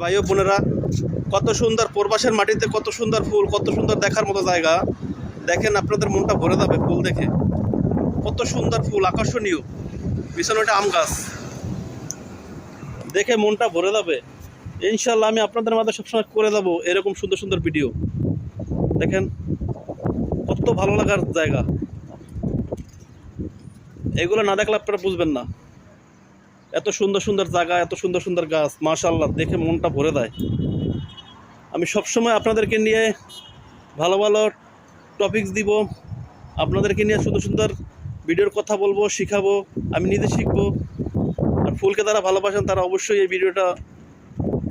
ভাই বোনেরা, কত সুন্দর প্রবাসের মাটিতে কত সুন্দর ফুল, কত সুন্দর দেখার মতো জায়গা। দেখেন আপনাদের মনটা ভরে যাবে ফুল দেখে। কত সুন্দর ফুল, আকর্ষণীয়। পিছনে ওটা আম গাছ। দেখে মনটা ভরে যাবে। ইনশাল্লাহ আমি আপনাদের মাঝে সবসময় করে যাব এরকম সুন্দর সুন্দর ভিডিও। দেখেন, কত ভালো লাগার জায়গা। এগুলো না দেখলে আপনারা বুঝবেন না। এত সুন্দর সুন্দর জায়গা, এত সুন্দর সুন্দর গাছ মাশাল্লাহ দেখে মনটা ভরে দেয়। আমি সবসময় আপনাদেরকে নিয়ে ভালো ভালো টপিকস দিব, আপনাদেরকে নিয়ে সুন্দর সুন্দর ভিডিওর কথা বলব, শিখাবো, আমি নিজে শিখব। আর ফুলকে তারা ভালোবাসেন, তারা অবশ্যই এই ভিডিওটা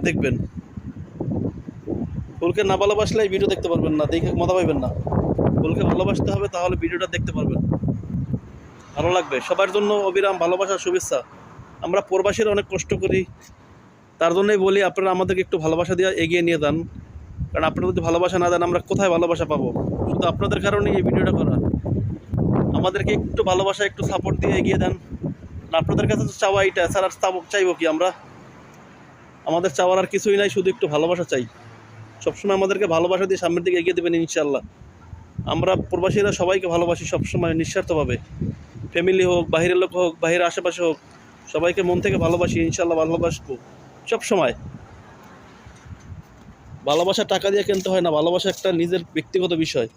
দেখবেন। ফুলকে না ভালোবাসলে এই ভিডিও দেখতে পারবেন না, দেখে মজা পাইবেন না। ফুলকে ভালোবাসতে হবে, তাহলে ভিডিওটা দেখতে পারবেন। ভালো লাগবে। সবার জন্য অবিরাম ভালোবাসার শুভেচ্ছা। আমরা প্রবাসীরা অনেক কষ্ট করি। তার জন্যই বলি, আপনারা আমাদেরকে একটু ভালোবাসা দিয়ে এগিয়ে নিয়ে যান। কারণ আপনারা যদি ভালোবাসা না দেন, আমরা কোথায় ভালোবাসা পাবো? শুধু আপনাদের কারণেই এই ভিডিওটা করা। আমাদেরকে একটু ভালোবাসা, একটু সাপোর্ট দিয়ে এগিয়ে দেন। আপনাদের কাছে তো চাওয়া এইটা, স্যার, আর চাইব কি আমরা? আমাদের চাওয়ার আর কিছুই নাই, শুধু একটু ভালোবাসা চাই। সবসময় আমাদেরকে ভালোবাসা দিয়ে সামনের দিকে এগিয়ে দেবেন ইনশাল্লাহ আমরা প্রবাসীরা সবাইকে ভালোবাসি সবসময়, নিঃস্বার্থভাবে। ফ্যামিলি হোক, বাইরের লোক হোক, বাইরের আশেপাশে হোক সবাইকে মন থেকে ভালোবাসি ইনশাল্লাহ ভালোবাসবো, সব সময়। ভালোবাসা টাকা দিয়ে কিনতে হয় না, ভালোবাসা একটা নিজের ব্যক্তিগত বিষয়।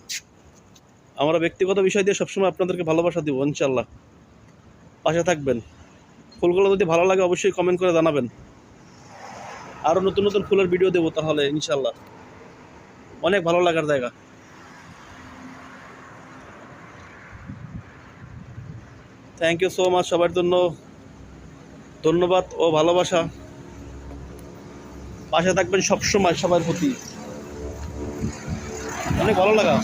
আমরা ব্যক্তিগত বিষয় দিয়ে সবসময় আপনাদেরকে ভালোবাসা দিব ইনশাল্লাহ পাশে থাকবেন। ফুলগুলো যদি ভালো লাগে অবশ্যই কমেন্ট করে জানাবেন। আরও নতুন নতুন ফুলের ভিডিও দেবো তাহলে ইনশাল্লাহ অনেক ভালো লাগার জায়গা। থ্যাংক ইউ সো মাচ সবার জন্য। ধন্যবাদ ও ভালোবাসা। পাশে থাকবেন সবসময় সবার প্রতি। অনেক ভালো লাগা।